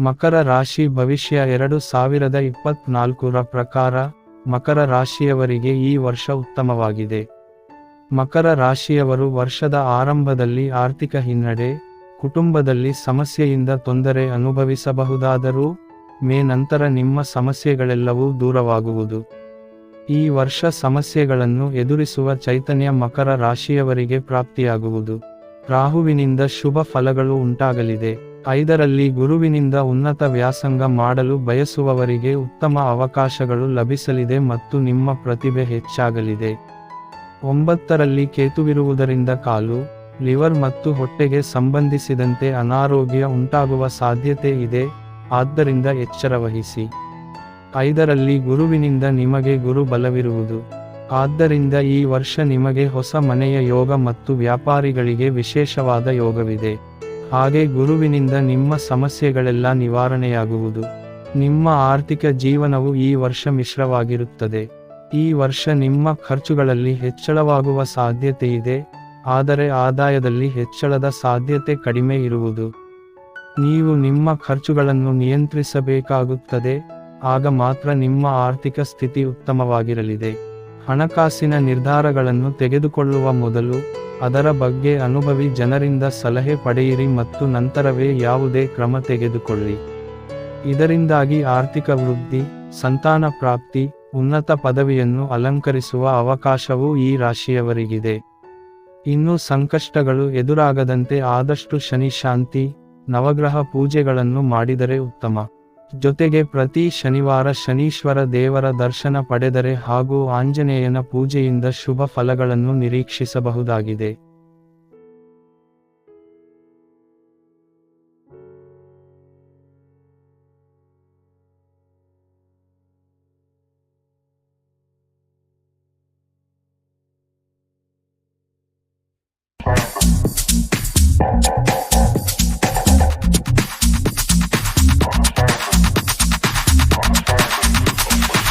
ಮಕರ ರಾಶಿ ಭವಿಷ್ಯ ಎರಡು ಸಾವಿರದ ಇಪ್ಪತ್ನಾಲ್ಕರ ಪ್ರಕಾರ, ಮಕರ ರಾಶಿಯವರಿಗೆ ಈ ವರ್ಷ ಉತ್ತಮವಾಗಿದೆ. ಮಕರ ರಾಶಿಯವರು ವರ್ಷದ ಆರಂಭದಲ್ಲಿ ಆರ್ಥಿಕ ಹಿನ್ನಡೆ, ಕುಟುಂಬದಲ್ಲಿ ಸಮಸ್ಯೆಯಿಂದ ತೊಂದರೆ ಅನುಭವಿಸಬಹುದಾದರೂ, ಮೇ ನಂತರ ನಿಮ್ಮ ಸಮಸ್ಯೆಗಳೆಲ್ಲವೂ ದೂರವಾಗುವುದು. ಈ ವರ್ಷ ಸಮಸ್ಯೆಗಳನ್ನು ಎದುರಿಸುವ ಚೈತನ್ಯ ಮಕರ ರಾಶಿಯವರಿಗೆ ಪ್ರಾಪ್ತಿಯಾಗುವುದು. ರಾಹುವಿನಿಂದ ಶುಭ ಫಲಗಳು ಉಂಟಾಗಲಿದೆ. ಐದರಲ್ಲಿ ಗುರುವಿನಿಂದ ಉನ್ನತ ವ್ಯಾಸಂಗ ಮಾಡಲು ಬಯಸುವವರಿಗೆ ಉತ್ತಮ ಅವಕಾಶಗಳು ಲಭಿಸಲಿದೆ ಮತ್ತು ನಿಮ್ಮ ಪ್ರತಿಭೆ ಹೆಚ್ಚಾಗಲಿದೆ. ಒಂಬತ್ತರಲ್ಲಿ ಕೇತುವಿರುವುದರಿಂದ ಕಾಲು, ಲಿವರ್ ಮತ್ತು ಹೊಟ್ಟೆಗೆ ಸಂಬಂಧಿಸಿದಂತೆ ಅನಾರೋಗ್ಯ ಉಂಟಾಗುವ ಸಾಧ್ಯತೆ ಇದೆ, ಆದ್ದರಿಂದ ಎಚ್ಚರವಹಿಸಿ ಐದರಲ್ಲಿ ಗುರುವಿನಿಂದ ನಿಮಗೆ ಗುರು ಬಲವಿರುವುದು. ಆದ್ದರಿಂದ ಈ ವರ್ಷ ನಿಮಗೆ ಹೊಸ ಮನೆಯ ಯೋಗ ಮತ್ತು ವ್ಯಾಪಾರಿಗಳಿಗೆ ವಿಶೇಷವಾದ ಯೋಗವಿದೆ. ಹಾಗೆ ಗುರುವಿನಿಂದ ನಿಮ್ಮ ಸಮಸ್ಯೆಗಳೆಲ್ಲ ನಿವಾರಣೆಯಾಗುವುದು. ನಿಮ್ಮ ಆರ್ಥಿಕ ಜೀವನವು ಈ ವರ್ಷ ಮಿಶ್ರವಾಗಿರುತ್ತದೆ. ಈ ವರ್ಷ ನಿಮ್ಮ ಖರ್ಚುಗಳಲ್ಲಿ ಹೆಚ್ಚಳವಾಗುವ ಸಾಧ್ಯತೆ ಇದೆ ಆದರೆ ಆದಾಯದಲ್ಲಿ ಹೆಚ್ಚಳದ ಸಾಧ್ಯತೆ ಕಡಿಮೆ ಇರುವುದು. ನೀವು ನಿಮ್ಮ ಖರ್ಚುಗಳನ್ನು ನಿಯಂತ್ರಿಸಬೇಕಾಗುತ್ತದೆ, ಆಗ ಮಾತ್ರ ನಿಮ್ಮ ಆರ್ಥಿಕ ಸ್ಥಿತಿ ಉತ್ತಮವಾಗಿರಲಿದೆ. ಹಣಕಾಸಿನ ನಿರ್ಧಾರಗಳನ್ನು ತೆಗೆದುಕೊಳ್ಳುವ ಮೊದಲು ಅದರ ಬಗ್ಗೆ ಅನುಭವಿ ಜನರಿಂದ ಸಲಹೆ ಪಡೆಯಿರಿ ಮತ್ತು ನಂತರವೇ ಯಾವುದೇ ಕ್ರಮ ತೆಗೆದುಕೊಳ್ಳಿ. ಇದರಿಂದಾಗಿ ಆರ್ಥಿಕ ವೃದ್ಧಿ, ಸಂತಾನ ಪ್ರಾಪ್ತಿ, ಉನ್ನತ ಪದವಿಯನ್ನು ಅಲಂಕರಿಸುವ ಅವಕಾಶವೂ ಈ ರಾಶಿಯವರಿಗಿದೆ. ಇನ್ನು ಸಂಕಷ್ಟಗಳು ಎದುರಾಗದಂತೆ ಆದಷ್ಟು ಶನಿ ಶಾಂತಿ, ನವಗ್ರಹ ಪೂಜೆಗಳನ್ನು ಮಾಡಿದರೆ ಉತ್ತಮ. ಜೊತೆಗೆ ಪ್ರತಿ ಶನಿವಾರ ಶನೀಶ್ವರ ದೇವರ ದರ್ಶನ ಪಡೆದರೆ ಹಾಗೂ ಆಂಜನೇಯನ ಪೂಜೆಯಿಂದ ಶುಭ ಫಲಗಳನ್ನು ನಿರೀಕ್ಷಿಸಬಹುದಾಗಿದೆ.